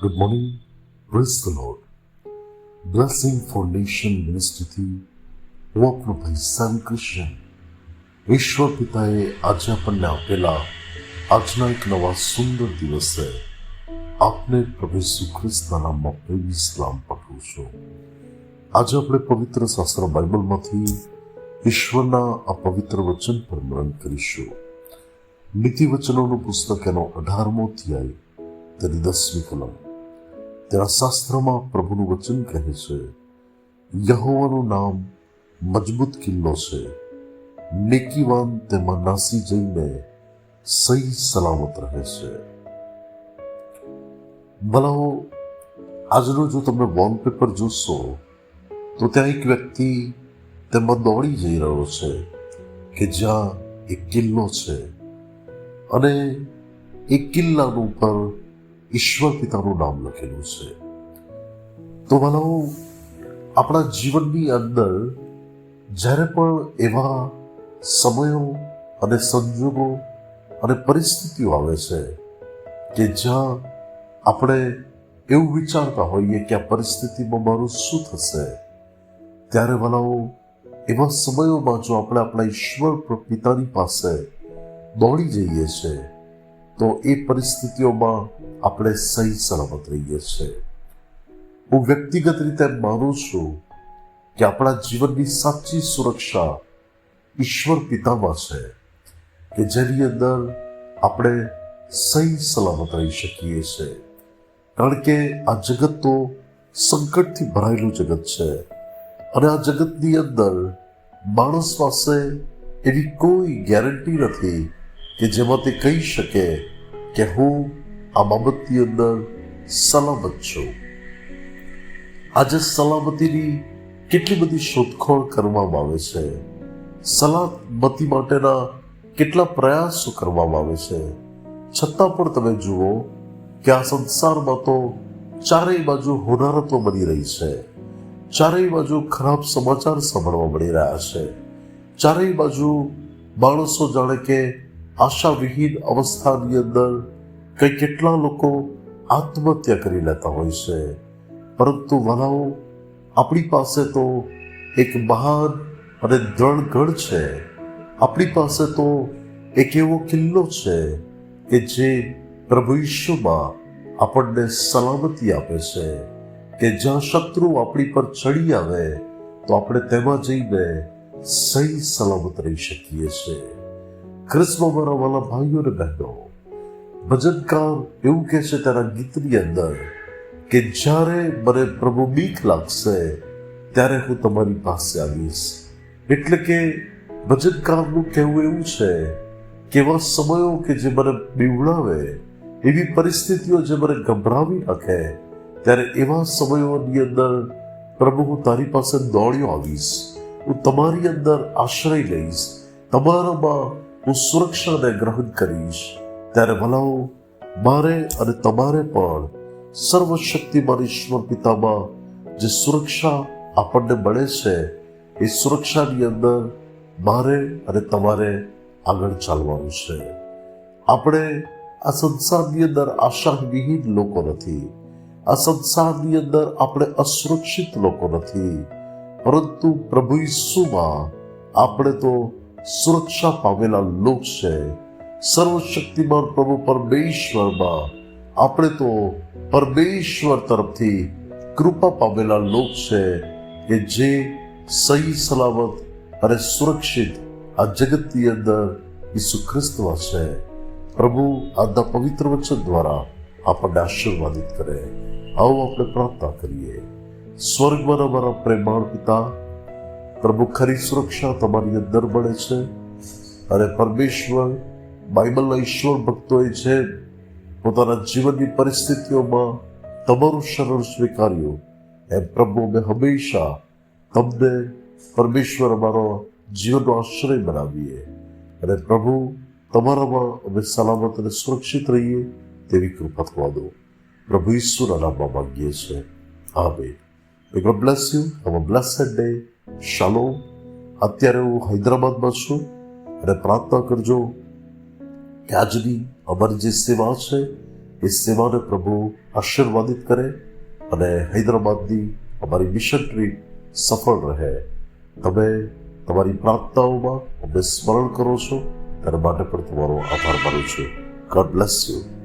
Good morning. Praise the Lord. Blessing for Nation મિનિસ્ટ્રીથી હું આપણો ભાઈ સામ કૃષ્ણ ઈશ્વર પિતાએ આજે આપણને આપેલા આજના એક નવા સુંદર દિવસે આપને પ્રભુ ઈસુ ખ્રિસ્તના નામમાં પ્રેમી સલામ પાઠવું છું આજે આપણે પવિત્ર શાસ્ત્ર બાઇબલમાંથી ઈશ્વરના આ પવિત્ર વચન પર મરણ કરીશું નીતિ વચનોનું પુસ્તક એનો અઢારમો અધ્યાય તેની દસમી કલમ તેના શાસ્ત્રમાં પ્રભુનું વચન કહે છે યહોવાનું નામ મજબૂત કિલ્લો છે નેકીવાન તેમાં નાસી જઈને સહી સલામત રહે છે ભલાઓ આજનો જો તમે વોલપેપર જોશો તો ત્યાં એક વ્યક્તિ તેમાં દોડી જઈ રહ્યો છે કે જ્યાં એક કિલ્લો છે અને એ કિલ્લાનું ઉપર ઈશ્વર પિતાનું નામ લખેલું છે. તો ભલાઓ આપણા જીવનની અંદર જ્યારે પણ એવા સમયો અને સંજોગો અને પરિસ્થિતિઓ આવે છે કે જ્યાં આપણે એવું વિચારતા હોઈએ કે આ પરિસ્થિતિમાં મારું શું થશે, ત્યારે વાલાઓ, એવા સમયોમાં જો આપણે આપણા ઈશ્વર પિતાની પાસે દોડી જઈએ છીએ તો એ પરિસ્થિતિઓમાં આપણે સહી સલામત રહીએ છીએ. હું વ્યક્તિગત રીતે માનું છું કે આપણા જીવનની સાચી સુરક્ષા ઈશ્વર પિતામાં છે, કે જેની અંદર આપણે સહી સલામત રહી શકીએ છીએ. કારણ કે આ જગત તો સંકટથી ભરાયેલું જગત છે અને આ જગતની અંદર માણસ પાસે એવી કોઈ ગેરંટી નથી કે જેમાં તે કહી શકે કે હું આ બાબતની અંદર સલામત છું. આજે સલામતીની કેટલી બધી શોધખોળ કરવામાં આવે છે, સલામતી માટેના કેટલા પ્રયાસો કરવામાં આવે છે, છતાં પણ તમે જુઓ કે આ સંસારમાં તો ચારેય બાજુ હોનારતો બની રહી છે, ચારેય બાજુ ખરાબ સમાચાર સાંભળવા મળી રહ્યા છે, ચારેય બાજુ માણસો જાણે કે આશાવિહીન અવસ્થાની અંદર કઈ કેટલા લોકો આત્મહત્યા કરી લેતા હોય છે. પરંતુ વલાઓ, આપણી પાસે તો એક મહાન અને દ્રઢ છે. આપણી પાસે તો એક એવો કિલ્લો છે કે જે પ્રભુ ઈશ્વમાં આપણને સલામતી આપે છે. કે જ્યાં શત્રુ આપણી પર ચડી આવે, તો આપણે તેમાં જઈને સહી સલામત રહી શકીએ છીએ. ખ્રિસ્તમાં મારા વાલા ભાઈઓ અને બહેનો ભજનકાર એવું કહે છે તેના ગીતની અંદર કે જ્યારે મને પ્રભુ બીક લાગશે, ત્યારે હું તમારી પાસે આવીશ. એટલે કે ભજનકારનું કહેવું એવું છે કે એવા સમયો કે જે મને બીવડાવે, એવી પરિસ્થિતિઓ જે મને ગભરાવી નાખે, ત્યારે એવા સમયોની અંદર પ્રભુ હું તારી પાસે દોડ્યો આવીશ. હું તમારી અંદર આશ્રય લઈશ. તમારામાં હું સુરક્ષાને ગ્રહણ કરીશ. ત્યારે ભલાઓ મારે અને તમારે પણ સર્વશક્તિમાન ઈશ્વર પિતામાં જે સુરક્ષા આપણને મળે છે, એ સુરક્ષાની અંદર મારે અને તમારે આગળ ચાલવાનું છે. આપણે આ સંસારની અંદર આશાવિહીન લોકો નથી. આ સંસારની અંદર આપણે અસુરક્ષિત લોકો નથી. પરંતુ પ્રભુ ઈસુમાં આપણે તો સુરક્ષા પામેલા લોક છે. સર્વશક્તિમાન પ્રભુ પરમેશ્વરમાં. આપણે તો પરમેશ્વર તરફથી કૃપા પામેલા લોક છે કે જે સહી, સલામત અને સુરક્ષિત આ જગતની અંદર ઈસુ ખ્રિસ્તમાં છે. પ્રભુ આજના પવિત્ર વચન દ્વારા આપણને આશીર્વાદિત કરે. આવો આપણે પ્રાર્થના કરીએ. સ્વર્ગમાં અમારા પ્રેમાળ પિતા પ્રભુ ખરી સુરક્ષા તમારી અંદર મળે છે. અને પરમેશ્વર, બાઇબલના ઈશ્વર ભક્તોએ છે પોતાના જીવનની પરિસ્થિતિઓમાં તમારું શરણ સ્વીકાર્યું, એમ પ્રભુ અમે હંમેશા તમને પરમેશ્વર અમારો જીવનનો આશ્રય બનાવીએ. અને પ્રભુ, તમારામાં અમે સલામત અને સુરક્ષિત રહીએ તેવી કૃપા થવા દો. પ્રભુ ઈશ્વરના નામમાં માંગીએ છીએ. આમે God bless you. Have a blessed. Shalom. અત્યારે હું હૈદરાબાદમાં છું અને પ્રાર્થના કરજો કે આજની અમારી જે સેવા છે, એ સેવાને પ્રભુ આશીર્વાદિત કરે અને હૈદરાબાદની અમારી મિશન ટ્રીપ સફળ રહે તમે તમારી પ્રાર્થનાઓમાં અમને સ્મરણ કરો છો, તેના માટે પણ તમારો આભાર માનું છું ગોડ બ્લેસ યુ